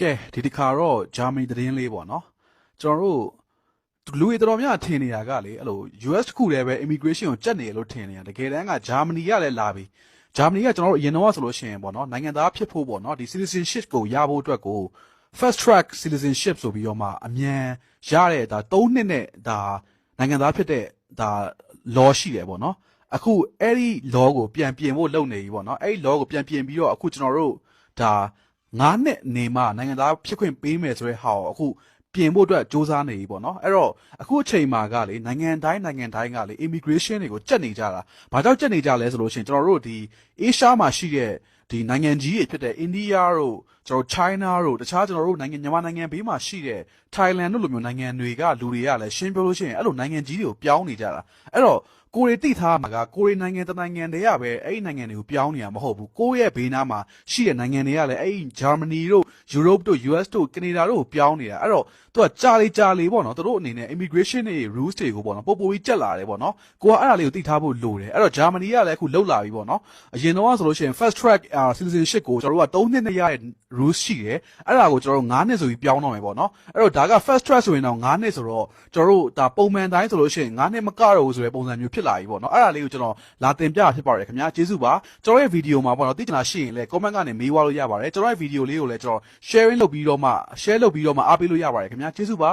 ကဲဒီတစ်ခါတော့ဂျာမနီသတင်းလေးပေါ့နော်ကျွန်တော်တို့လူတွေတော်တော်များများထင်နေတာကလေအဲ့လို US တခုတည်းပဲ immigration ကိုကြက်နေရလို့ထင်နေတာတကယ်တမ်းကဂျာမနီကလည်းလာပြီဂျာမနီကကျွန်တော်တို့အရင်တော့ဆိုလို့ရှိရင်ပေါ့နော်နိုင်ငံသားဖြစ်ဖို့ပေါ့နော်ဒီ citizenship ကိုရဖို့အတွက်ကို first track citizenship ဆိုပြီးတော့မှအမြန်ရတဲ့ဒါ3နှစ်နဲ့ဒါနိုင်ငံသားဖြစ်တဲ့ဒါ law ရှိတယ်ပေါ့နော်အခုအဲ့ဒီ law ကိုပြန်ပြင်ဖို့လုပ်နေပြီပေါ့နော်အဲ့ဒီ law ကိုပြန်ပြင်ပြီးတော့အခုကျွန်တော်တို့ဒါ 9နှစ်နေမှနိုင်ငံသားဖြစ်ခွင့်ပေးမယ်ဆိုတဲ့ဟာကိုအခုပြင်ဖို့အတွက်စ조사နေပြီပေါ့နော်အဲ့တော့အခုအချိန်မှာကလေနိုင်ငံတိုင်းနိုင်ငံတိုင်းကလေ immigration တွေကိုကြက်နေကြတာဘာကြောင့်ကြက်နေကြလဲဆိုလို့ရှိရင်ကျွန်တော်တို့ဒီ Asia မှာရှိတဲ့ဒီနိုင်ငံကြီးတွေဖြစ်တဲ့ India တို့ ကျွန်တော် China တို့တခြားကျွန်တော်တို့နိုင်ငံမြန်မာနိုင်ငံဘေးမှာရှိတဲ့ Thailand တို့လိုမျိုးနိုင်ငံတွေကလူတွေကလည်းရှင်းပြောလို့ရှိရင်အဲ့လိုနိုင်ငံကြီးတွေကိုပြောင်းနေကြတာအဲ့တော့ကိုရီတိထားမှာကကိုရီနိုင်ငံတနိုင်ငံတည်းရပဲအဲ့ဒီနိုင်ငံတွေကိုပြောင်းနေတာမဟုတ်ဘူးကိုယ့်ရဲ့ဘေးနားမှာရှိတဲ့နိုင်ငံတွေကလည်းအဲ့ဒီ Germany တို့ Europe တို့ US တို့ Canada တို့ကိုပြောင်းနေတာအဲ့တော့သူကကြာလေကြာလေပေါ့နော်သူတို့အနေနဲ့ immigration တွေ rules တွေကိုပေါ့နော်ပို့ပို့ကြီးကြက်လာတယ်ပေါ့နော်ကိုကအဲ့ဒါလေးကိုသိထားဖို့လိုတယ်အဲ့တော့ Germany ကလည်းအခုလှုပ်လာပြီပေါ့နော်အရင်တော့ဆိုလို့ရှိရင် first track uh, citizenship ကိုကျွန်တော်တို့က3နှစ်နဲ့ရတဲ့ rules ရှိတယ်အဲ့ဒါကိုကျွန်တော်တို့9နှစ်ဆိုပြီးပြောင်းတော့မယ်ပေါ့နော်အဲ့တော့ဒါက first track ဆိုရင်တော့9နှစ်ဆိုတော့ကျွန်တော်တို့ဒါပုံမှန်တိုင်းဆိုလို့ရှိရင်9နှစ်မကတော့ဘူးဆိုတဲ့ပုံစံမျိုးဖြစ်လာပြီပေါ့နော်အဲ့ဒါလေးကိုကျွန်တော်လာတင်ပြဖြစ်ပါတယ်ခင်ဗျာကျေးဇူးပါကျွန်တော်ရဲ့ဗီဒီယိုမှာပေါ့နော်သိချင်တာရှိရင်လည်း comment ကနေမေးသွားလို့ရပါတယ်ကျွန်တော်ရဲ့ဗီဒီယိုလေးကိုလည်းကျွန်တော် sharing လုပ်ပြီးတော့မှ share လုပ်ပြီးတော့မှအားပေးလို့ရပါတယ်ခင်ဗျာကျေးဇူးပါ